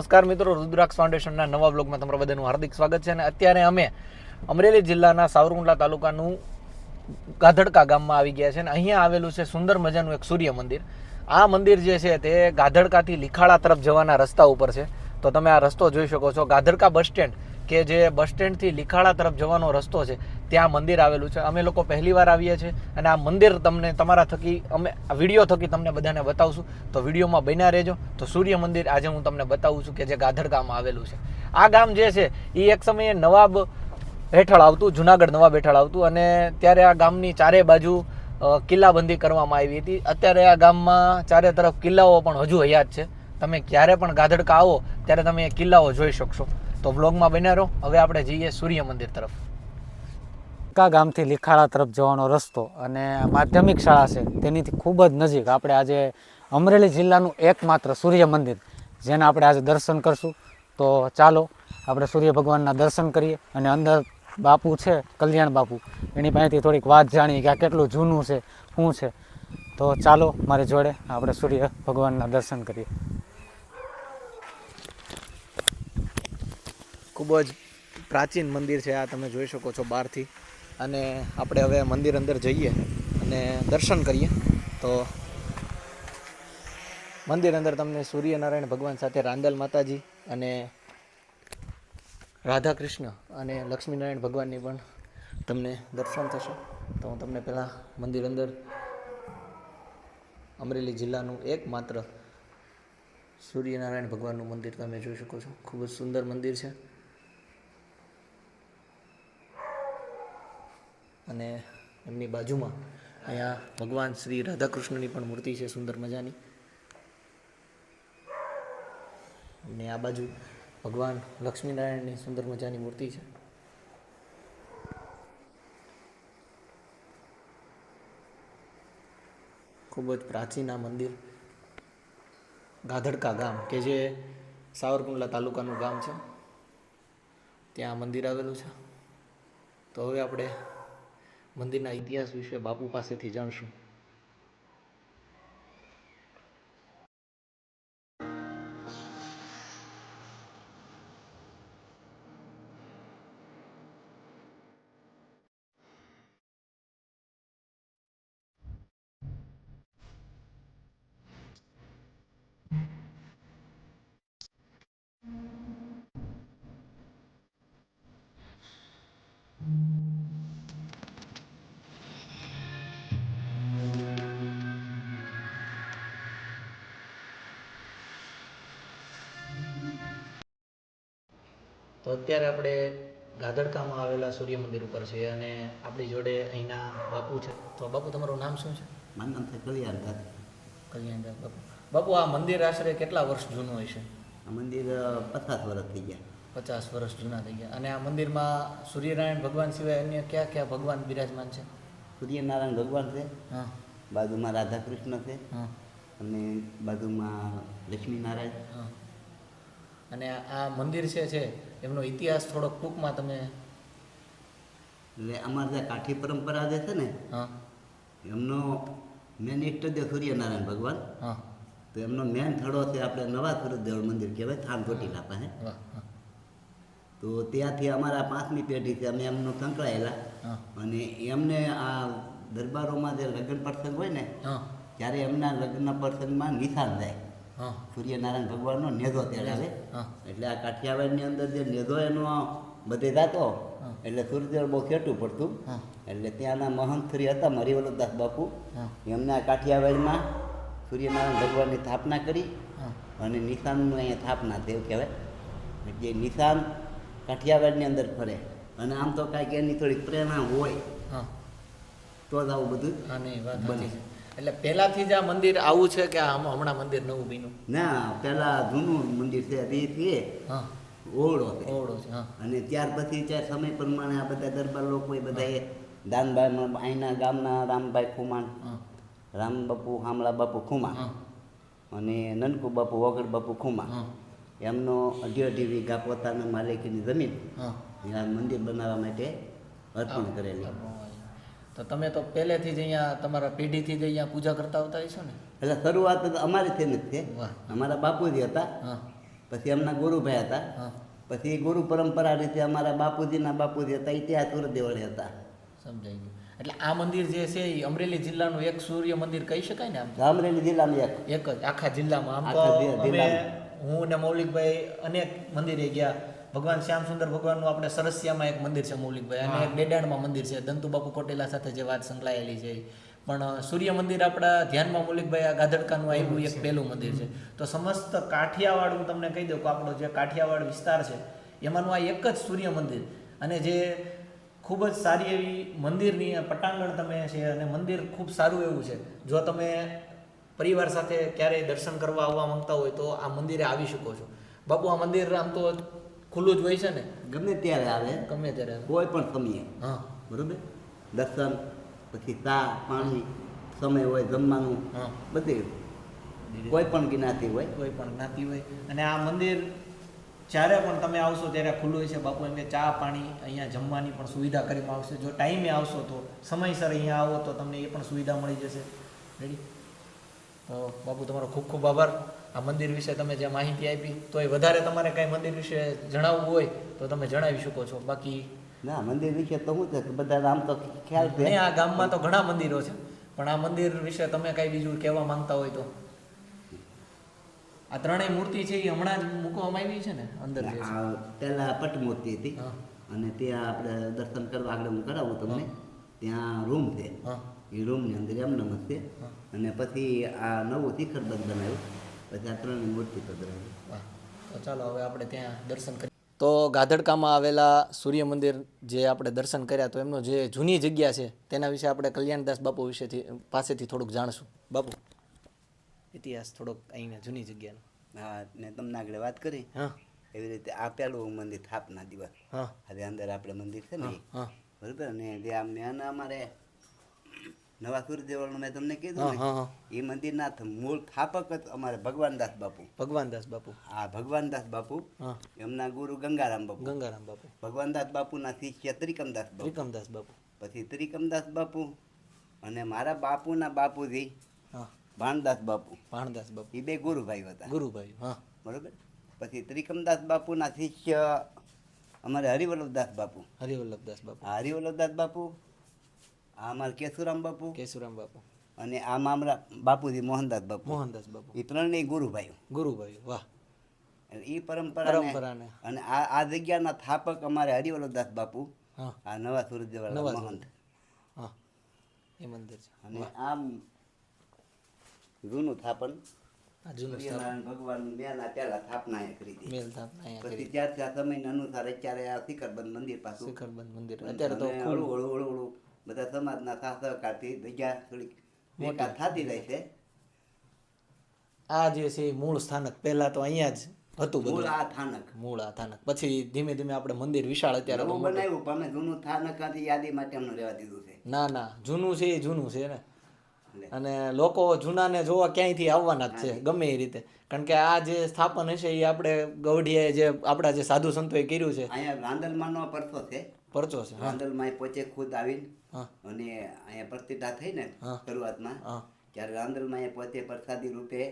નમસ્કાર મિત્રો, રુદ્રાક્ષ ફાઉન્ડેશનના નવા બ્લોગમાં તમારા બધાનું હાર્દિક સ્વાગત છે અને અત્યારે અમે અમરેલી જિલ્લાના સાવરકુંડલા તાલુકાનું ગાધડકા ગામમાં આવી ગયા છે અને અહીંયા આવેલું છે સુંદર મજાનું એક સૂર્ય મંદિર. આ મંદિર જે છે તે ગાધડકાથી લીખાળા તરફ જવાના રસ્તા ઉપર છે. તો તમે આ રસ્તો જોઈ શકો છો. ગાધડકા બસ સ્ટેન્ડ કે જે બસ સ્ટેન્ડથી લીખાળા તરફ જવાનો રસ્તો છે, ત્યાં મંદિર આવેલું છે. અમે લોકો પહેલી વાર આવીએ છીએ અને આ મંદિર તમને તમારા થકી, અમે વીડિયો થકી તમને બધાને બતાવશું. તો વિડીયોમાં બન્યા રહેજો. તો સૂર્ય મંદિર આજે હું તમને બતાવું છું કે જે ગાધડકામાં આવેલું છે. આ ગામ જે છે એ એક સમયે નવાબ હેઠળ આવતું, જુનાગઢ નવાબ હેઠળ આવતું અને ત્યારે આ ગામની ચારે બાજુ કિલ્લાબંધી કરવામાં આવી હતી. અત્યારે આ ગામમાં ચારે તરફ કિલ્લાઓ પણ હજુ હયાત છે. તમે ક્યારે પણ ગાધડકા આવો, ત્યારે તમે એ કિલ્લાઓ જોઈ શકશો. તો વ્લોગમાં બન્યા રહો. હવે આપણે જઈએ સૂર્ય મંદિર તરફ. કા ગામથી લીખાળા તરફ જવાનો રસ્તો અને માધ્યમિક શાળા છે, તેનીથી ખૂબ જ નજીક. આપણે આજે અમરેલી જિલ્લાનું એકમાત્ર સૂર્ય મંદિર, જેના આપણે આજે દર્શન કરશું. તો ચાલો, આપણે સૂર્ય ભગવાનના દર્શન કરીએ અને અંદર બાપુ છે, કલ્યાણ બાપુ. એની પાસેથી થોડીક વાત જાણીએ કે આ કેટલું જૂનું છે, શું છે. તો ચાલો, મારી જોડે આપણે સૂર્ય ભગવાનના દર્શન કરીએ. ખૂબ જ પ્રાચીન મંદિર છે આ તમે જોઈ શકો છો બહારથી. અને આપણે હવે મંદિર અંદર જઈએ અને દર્શન કરીએ. તો મંદિર અંદર તમને સૂર્યનારાયણ ભગવાન સાથે રાંદલ માતાજી અને રાધા કૃષ્ણ અને લક્ષ્મીનારાયણ ભગવાનની પણ તમને દર્શન થશે. તો હું તમને પહેલાં મંદિર અંદર અમરેલી જિલ્લાનું એકમાત્ર સૂર્યનારાયણ ભગવાનનું મંદિર તમે જોઈ શકો છો. ખૂબ જ સુંદર મંદિર છે. અને એમની બાજુમાં અહીંયા ભગવાન શ્રી રાધાકૃષ્ણની પણ મૂર્તિ છે, સુંદર મજાની. અને આ બાજુ ભગવાન લક્ષ્મીનારાયણની સુંદર મજાની મૂર્તિ છે. ખૂબ જ પ્રાચીન આ મંદિર. ગાધડકા ગામ, કે જે સાવરકુંડલા તાલુકાનું ગામ છે. ત્યાં મંદિર આવેલું છે. તો હવે આપણે મંદિરના ઇતિહાસ વિશે બાપુ પાસેથી જાણશું. તો અત્યારે આપણે ગાધડકામાં આવેલા સૂર્ય મંદિર ઉપર છે અને આપણી જોડે અહીંના બાપુ છે. તો બાપુ તમારું નામ શું છે? મારું નામ છે કલ્યાણદાસ કલ્યાણદાસ બાપુ. બાપુ આ મંદિર આશરે કેટલા વર્ષ જૂનું હોય છે? આ મંદિર પચાસ વર્ષ થઈ ગયા. પચાસ વર્ષ જૂના થઈ ગયા. અને આ મંદિરમાં સૂર્યનારાયણ ભગવાન સિવાય અન્ય કયા કયા ભગવાન બિરાજમાન છે? સૂર્યનારાયણ ભગવાન છે. હા. બાજુમાં રાધા કૃષ્ણ છે. હા. અને બાજુમાં લક્ષ્મીનારાયણ. હા. અને આ મંદિર છે છે એમનો ઇતિહાસ થોડોક ટૂંકમાં તમે એટલે અમારે જે કાઠી પરંપરા જે છે ને એમનો મેન ઇષ્ટ દેવ સૂર્યનારાયણ ભગવાન તો એમનો મેન થડો છે આપણે નવા સુરતદેવ મંદિર કહેવાય થાન ચોટીલા પાસે તો ત્યાંથી અમારા પાંચમી પેઢીથી અમે એમનું સંકળાયેલા. અને એમને આ દરબારોમાં જે લગ્ન પ્રસંગ હોય ને ત્યારે એમના લગ્ન પ્રસંગમાં નિશાન જાય. સૂર્યનારાયણ ભગવાનનો નેજો તેડાવે આવે. એટલે આ કાઠિયાવાડની અંદર જે નેજો એનો બધે થતો એટલે સૂર્યદેવ બહુ ખેટું પડતું. એટલે ત્યાંના મહંત શ્રી હતા મરિવલ્લભદાસ બાપુ. એમને આ કાઠિયાવાડમાં સૂર્યનારાયણ ભગવાનની સ્થાપના કરી અને નિશાનનું અહીંયા સ્થાપના દેવ કહેવાય. જે નિશાન કાઠિયાવાડની અંદર ફરે. અને આમ તો કાંઈક એની થોડીક પ્રેરણા હોય તો જ આવું બધું બને. એટલે પહેલાથી જ આ મંદિર આવું છે કે આ હમણાં મંદિર નવું બન્યું? ના પહેલા જૂનું મંદિર છે એ છે હા. ઓળો છે. ઓવડો છે અને ત્યાર પછી ત્યાં સમય પ્રમાણે આ બધા દરબાર લોકો એ બધાએ દાનભાઈ અહીંના ગામના રામભાઈ ખુમાણ રામ બાપુ હામળા બાપુ ખુમા અને નનકુ બાપુ વગર બાપુ ખુમા એમનો અઢી અઢી વીઘા પોતાના માલિકીની જમીન મંદિર બનાવવા માટે અર્પણ કરેલી. તો તમે તો પહેલેથી જ અહીંયા તમારા પેઢીથી જ અહીંયા પૂજા કરતા આવતા હશો ને? એટલે શરૂઆત તો અમારી થઈને જ છે. અમારા બાપુજી હતા. પછી એમના ગુરુભાઈ હતા. પછી ગુરુ પરંપરા રીતે અમારા બાપુજીના બાપુજી હતા એ ત્યાં સુરદેવળે હતા. સમજાઈ ગયું. એટલે આ મંદિર જે છે એ અમરેલી જિલ્લાનું એક સૂર્ય મંદિર કહી શકાય ને આમ? અમરેલી જિલ્લાનું એક. એક જ આખા જિલ્લામાં. આમ તો. હું ને મૌલિકભાઈ અનેક મંદિરે ગયા. ભગવાન શ્યામ સુંદર ભગવાનનું આપણે સરસિયામાં એક મંદિર છે મૌલિકભાઈ. અને એક ડેડાણમાં મંદિર છે. દંતુબાપુ કોટેલા સાથે જે વાત સંકળાયેલી છે. પણ સૂર્ય મંદિર આપણા ધ્યાનમાં મૌલિકભાઈ આ ગાધડકાનું આવ્યું એક પહેલું મંદિર છે. તો સમસ્ત કાઠિયાવાડ હું તમને કહી દઉં કે આપણો જે કાઠિયાવાડ વિસ્તાર છે એમાંનું આ એક જ સૂર્ય મંદિર. અને જે ખૂબ જ સારી એવી મંદિરની પટાંગણ તમે છે અને મંદિર ખૂબ સારું એવું છે. જો તમે પરિવાર સાથે ક્યારેય દર્શન કરવા આવવા માંગતા હોય તો આ મંદિરે આવી શકો છો. બાપુ આ મંદિર આમ તો ખુલ્લું જ હોય છે ને? ગમે ત્યારે આવે. ગમે ત્યારે કોઈ પણ સમયે. હા. બરોબર? દર્શન પછી ચા પાણી સમય હોય જમવાનું બધી બધે. કોઈ પણ જ્ઞાતિ હોય. કોઈ પણ જ્ઞાતિ હોય. અને આ મંદિર જ્યારે પણ તમે આવશો ત્યારે ખુલ્લું હોય છે. બાપુ એમ કે ચા પાણી અહીંયા જમવાની પણ સુવિધા કરીમાં આવશે. જો ટાઈમે આવશો તો સમયસર અહીંયા આવો તો તમને એ પણ સુવિધા મળી જશે. રેડી તો બાપુ તમારો ખૂબ ખૂબ આભાર. આ મંદિર વિશે તમે જે માહિતી આપી તો એ વધારે તમારે કાંઈ મંદિર વિશે જણાવવું હોય તો તમે જણાવી શકો છો. બાકી ના મંદિર વિશે તો શું છે બધા આમ તો ખ્યાલ છે. આ ગામમાં તો ઘણા મંદિરો છે પણ આ મંદિર વિશે તમે કાંઈ બીજું કહેવા માંગતા હોય તો. આ ત્રણેય મૂર્તિ છે એ હમણાં જ મૂકવામાં આવી છે ને અંદર પેલા પટ મૂર્તિ હતી અને ત્યાં આપણે દર્શન કરવા આગળ હું કરાવું તમને. ત્યાં રૂમ છે. એ રૂમની અંદર એમ નમસ્તે અને પછી આ નવું શિખરબંધ બનાવ્યું. પછી આ ત્રણ મૂર્તિ પધરાવી તો ચાલો હવે આપણે ત્યાં દર્શન કરીએ તો ગાધડકામાં આવેલા સૂર્ય મંદિર જે આપણે દર્શન કર્યા તો એમનો જે જૂની જગ્યા છે તેના વિશે આપણે કલ્યાણદાસ બાપુ વિશેથી પાસેથી થોડુંક જાણશું. બાપુ. ઇતિહાસ થોડોક અહીંના જૂની જગ્યાનો. હા ને તમને આગળ વાત કરી? હા. એવી રીતે આ પેલું મંદિર સ્થાપના દિવસ. હા. હવે અંદર આપણે મંદિર છે ને હા બરોબર? ને જે આ મેન અમારે નવા સૂર્યદેવળનું મેં તમને કીધું ને હા હા. એ મંદિરના મૂળ સ્થાપક જ અમારે ભગવાનદાસ બાપુ. ભગવાનદાસ બાપુ. આ ભગવાનદાસ બાપુ. એમના ગુરુ ગંગારામ બાપુ. ગંગારામ બાપુ. ભગવાનદાસ બાપુના શિષ્ય ત્રિકમદાસ બાપુ. ત્રિકમદાસ બાપુ. પછી ત્રિકમદાસ બાપુ અને મારા બાપુના બાપુજી હા. ભાણદાસ બાપુ. ભાણદાસ બાપુ. એ બે ગુરુભાઈ હતા. ગુરુભાઈ હા. બરોબર? પછી ત્રિકમદાસ બાપુના શિષ્ય અમારે હરિવલ્લભદાસ બાપુ. હરિવલ્લભદાસ બાપુ. હરિવલ્લભદાસ બાપુ. આ અમારે કેશુરામ બાપુ કેશુરામ બાપુ. અને આ મામરા બાપુજી મોહનદાસ બાપુ. મોહનદાસ બાપુ. એ ત્રણેય ગુરુભાઈ ગુરુભાઈ વાહ. એ પરંપરા અને આ આ જગ્યાના સ્થાપક અમારે હરિવલ્લભદાસ બાપુ આ નવા સુરજવાળા મહંત. એ મંદિર છે. અને આમ જૂનું થાપન સ્થાપન. ભગવાન મેના પહેલા સ્થાપના કરી દીધી. મેલ પછી ત્યાં ત્યાં સમય અનુસાર અત્યારે આ શિખરબંધ મંદિર પાછું. શિખરબંધ મંદિર. અત્યારે તો હળુ હળવું હળવું બધા સમાજના સાથ સહકારથી જગ્યા થોડીક વિકાસ થતી રહી છે. આ જે છે મૂળ સ્થાનક પહેલા તો અહીંયા જ હતું મૂળ આ થાનક મૂળ આ થાનક પછી ધીમે ધીમે આપણે મંદિર વિશાળ અત્યારે બનાવ્યું પણ અમે જૂનું થાનક યાદી માટે અમને રહેવા દીધું છે. ના ના જૂનું છે એ જૂનું છે ને. અને લોકો જૂનાને જોવા ક્યાંયથી આવવાના જ છે ગમે એ રીતે. કારણ કે આ જે સ્થાપન હશે એ આપણે ગૌઢીએ જે આપણા જે સાધુ સંતોએ કર્યું છે અહીંયા રાંદલમાંનો પરસો છે. પરચો છે. રાંદલમાં પોતે ખુદ આવીને અને અહીંયા પ્રતિષ્ઠા થઈ ને. શરૂઆતમાં ત્યારે રાંદલમાં પોતે પ્રસાદી રૂપે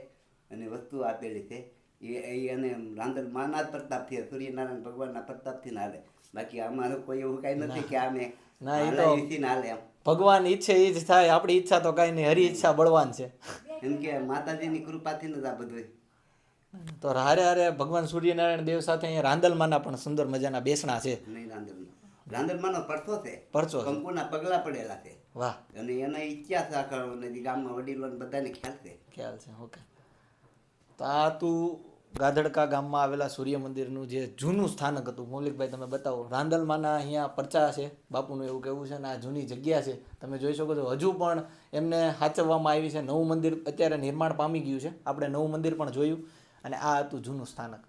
અને વસ્તુ આપેલી છે એ અને રાંદલ માના જ પ્રતાપથી સૂર્યનારાયણ ભગવાનના પ્રતાપથી ના હાલે. બાકી અમારું કોઈ એવું કાંઈ નથી કે અમે ના, એ તો- હાલે એમ. ભગવાન ઈચ્છે એ જ થાય આપણી ઈચ્છા તો કાંઈ નહીં હરી ઈચ્છા બળવાન છે. એમ કે માતાજીની કૃપાથી જ આ બધું તો હારે હારે ભગવાન સૂર્યનારાયણ દેવ સાથે અહીંયા રાંદલમાંના પણ સુંદર મજાના બેસણા છે. નહીં રાંદલમાં. રાંદલમાંનો પરસો છે. પરચો કંકુના પગલા પડેલા છે. વાહ. અને એના ઇતિહાસ આખા અને ગામમાં વડીલો બધાને ખ્યાલ છે. ખ્યાલ છે ઓકે. તો આ તું ગાધડકા ગામમાં આવેલા સૂર્ય મંદિરનું જે જૂનું સ્થાનક હતું મૌલિકભાઈ તમે બતાવો. રાંદલમાના અહીંયા પરચા છે બાપુનું એવું કહેવું છે ને આ જૂની જગ્યા છે. તમે જોઈ શકો છો હજુ પણ એમને સાચવવામાં આવી છે. નવું મંદિર અત્યારે નિર્માણ પામી ગયું છે. આપણે નવું મંદિર પણ જોયું. અને આ હતું જૂનું સ્થાનક.